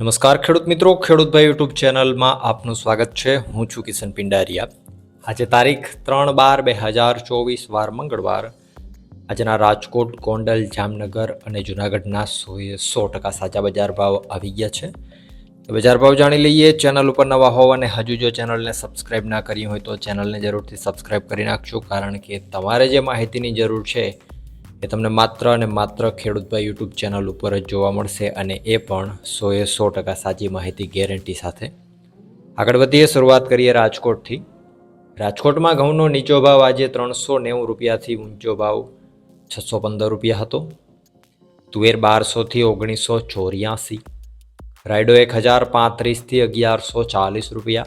નમસ્કાર, ખેડૂત મિત્રો. ખેડૂતભાઈ યુટ્યુબ ચેનલમાં આપનું સ્વાગત છે. હું છું કિશન પિંડારિયા. આજે તારીખ ત્રણ બાર બે હજાર ચોવીસ, વાર મંગળવાર. આજના રાજકોટ, ગોંડલ, જામનગર અને જુનાગઢના સોએ સો ટકા સાચા બજાર ભાવ આવી ગયા છે. બજાર ભાવ જાણી લઈએ. ચેનલ ઉપર નવા હોવ અને હજુ જો ચેનલને સબસ્ક્રાઇબ ના કરી હોય તો ચેનલને જરૂરથી સબસ્ક્રાઇબ કરી નાખજો, કારણ કે તમારે જે માહિતીની જરૂર છે એ તમને માત્ર અને માત્ર ખેડૂતભાઈ યુટ્યુબ ચેનલ ઉપર જ જોવા મળશે અને એ પણ સોએ સો ટકા સાચી માહિતી ગેરંટી સાથે. આગળ વધીએ, શરૂઆત કરીએ રાજકોટથી. રાજકોટમાં ઘઉંનો નીચો ભાવ આજે ત્રણસો નેવું રૂપિયાથી ઊંચો ભાવ છસો પંદર રૂપિયા હતો. તુવેર બારસોથી ઓગણીસો ચોર્યાસી. રાયડો એક હજાર પાંત્રીસથી અગિયારસો ચાલીસ રૂપિયા.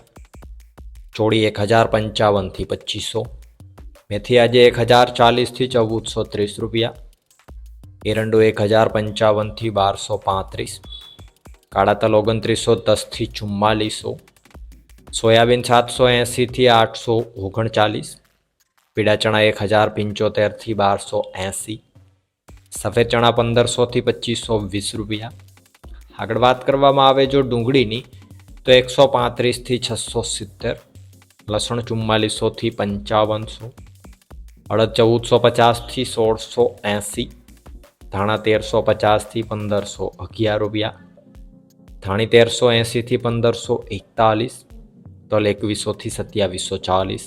ચોળી એક હજાર પંચાવનથી પચીસો. મેથી આજે એક હજાર ચાલીસથી ચૌદસો ત્રીસ રૂપિયા. એરંડો એક હજાર પંચાવનથી બારસો પાંત્રીસ. કાળા તલ ઓગણત્રીસો દસથી ચુમ્માલીસો. સોયાબીન સાતસો એંસીથી આઠસો ઓગણચાલીસ. પીળા ચણા એક હજાર પંચોતેરથી બારસો એંસી સફેદ ચણા પંદરસોથી પચીસો વીસ રૂપિયા. આગળ વાત કરવામાં આવે જો ડુંગળીની, તો એકસો પાંત્રીસથી છસો સિત્તેર. લસણ ચુમ્માલીસોથી પંચાવનસો. અડદ ચૌદસો પચાસથી સોળસો એંસી, ધાણા તેરસો પચાસથી પંદરસો અગિયાર રૂપિયા, ધાણી તેરસો એંસીથી પંદરસો એકતાલીસ, તલ એકવીસોથી સત્યાવીસો ચાલીસ,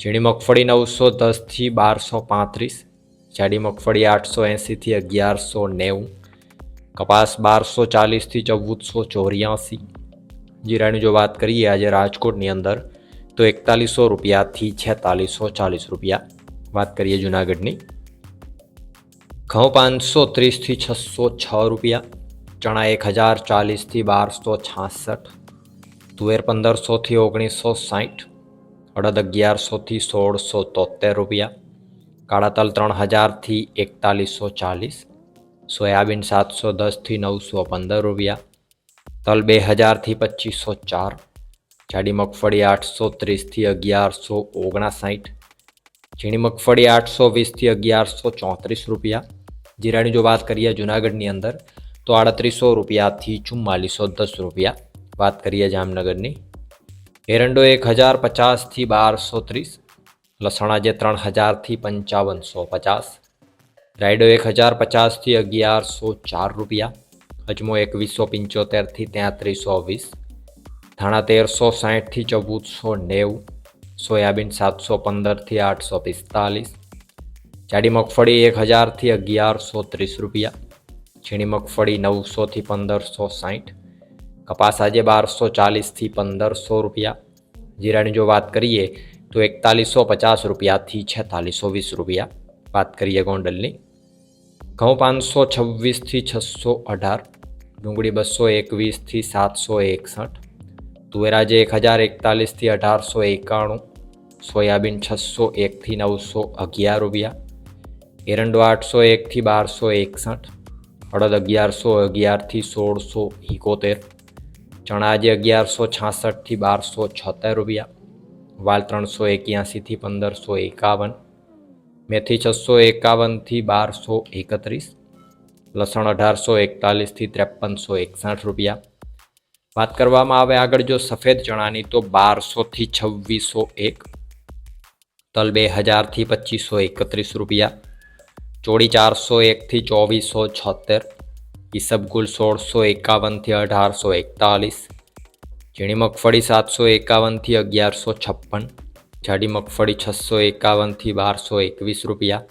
ઝીણી મગફળી નવસો દસથી બારસો પાંત્રીસ, જાડી મગફળી આઠસો એંસીથી અગિયારસો નેવું, કપાસ બારસો ચાલીસથી ચૌદસો ચોર્યાસી, જીરાની જો વાત કરીએ આજે રાજકોટની અંદર તો એકતાલીસો રૂપિયાથી છેતાલીસો ચાલીસ રૂપિયા વાત કરીએ જુનાગઢની ઘઉં પાંચસો ત્રીસથી છસો છ રૂપિયા, ચણા એક હજાર ચાલીસથી બારસો છાસઠ, તુવેર પંદરસોથી ઓગણીસો સાઠ અડદ અગિયારસોથી સોળસો તોતેર રૂપિયા, કાળા તલ ત્રણ હજારથી એકતાલીસો ચાલીસ, સોયાબીન સાતસો દસથી નવસો પંદર રૂપિયા, તલ બે હજારથી પચીસો ચાર, જાડી મગફળી આઠસો ત્રીસથી અગિયારસો ઓગણસાઠ ઝીણી મગફળી આઠસો વીસથી અગિયારસો ચોત્રીસ રૂપિયા. જીરાની જો વાત કરીએ જુનાગઢની અંદર, તો આડત્રીસો રૂપિયાથી ચુમ્માલીસો દસ રૂપિયા. વાત કરીએ જામનગરની, એરંડો એક હજાર પચાસથી બારસો ત્રીસ, લસણા જે ત્રણ હજારથી પંચાવનસો પચાસ, રાયડો એક હજાર પચાસથી અગિયારસો ચાર રૂપિયા, અજમો એકવીસો પંચોતેરથી તેત્રીસો વીસ, ધાણા તેરસો સાહીઠથી ચૌદસો નેવું સોયાબીન સાતસો પંદરથી આઠસો પિસ્તાલીસ, જાડી મગફળી એક હજારથી અગિયારસો ત્રીસ રૂપિયા, ઝીણી મગફળી નવસોથી પંદરસો સાહીઠ કપાસ આજે બારસો ચાલીસથી પંદરસો રૂપિયા, જીરાની જો વાત કરીએ તો એકતાલીસો પચાસ રૂપિયાથી છેતાલીસો વીસ રૂપિયા, વાત કરીએ ગોંડલની. ઘઉં પાંચસો છવ્વીસથી છસો અઢાર, ડુંગળી બસો એકવીસથી સાતસો એકસઠ તુવેરાજે એક હજાર એકતાલીસથી અઢારસો એકાણું સોયાબીન છસો એકથી નવસો અગિયાર રૂપિયા, એરંડો આઠસો એકથી બારસો એકસઠ અડદ અગિયારસો અગિયારથી સોળસો એકોતેર, ચણા આજે અગિયારસો છાસઠથી બારસો છોતેર રૂપિયા, વાલ ત્રણસો એક્યાસીથી પંદરસો એકાવન, મેથી છસો એકાવનથી બારસો એકત્રીસ, લસણ અઢારસો એકતાલીસથી ત્રેપનસો એકસઠ રૂપિયા. વાત કરવામાં આવે આગળ જો સફેદ ચણાની તો બારસોથી છવ્વીસો એક તલ બે હજારથી પચીસો એકત્રીસ રૂપિયા ચોળી ચારસો એકથી ચોવીસો છોતેર ઈસબગુલ સોળસો એકાવનથી અઢારસો એકતાલીસ ઝીણી મગફળી સાતસો એકાવનથી અગિયારસો છપ્પન જાડી મગફળી છસો એકાવનથી બારસો એકવીસ રૂપિયા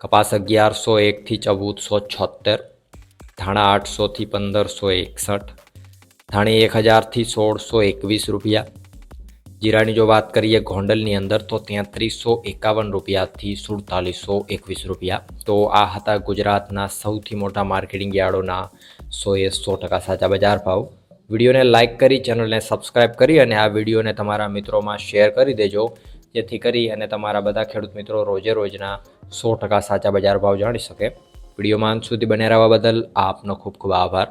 કપાસ અગિયારસો એકથી ચૌદસો છોતેર ધાણા આઠસોથી પંદરસો એકસઠ ધાણી એક હજારથી સોળસો એકવીસ રૂપિયા જીરાની જો વાત કરીએ ગોંડલની અંદર, તો તેત્રીસો એકાવન રૂપિયાથી સુડતાલીસો એકવીસ રૂપિયા. તો આ હતા ગુજરાતના સૌથી મોટા માર્કેટિંગ યાર્ડોના સોએ સો ટકા સાચા બજાર ભાવ. વિડીયોને લાઇક કરી, ચેનલને સબસ્ક્રાઇબ કરી અને આ વિડીયોને તમારા મિત્રોમાં શેર કરી દેજો. જેથી કરી અને તમારા બધા ખેડૂત મિત્રો રોજે રોજના સો ટકા સાચા બજાર ભાવ જાણી શકે. વિડીયોમાં અંત સુધી બને રહેવા બદલ આપનો ખૂબ ખૂબ આભાર.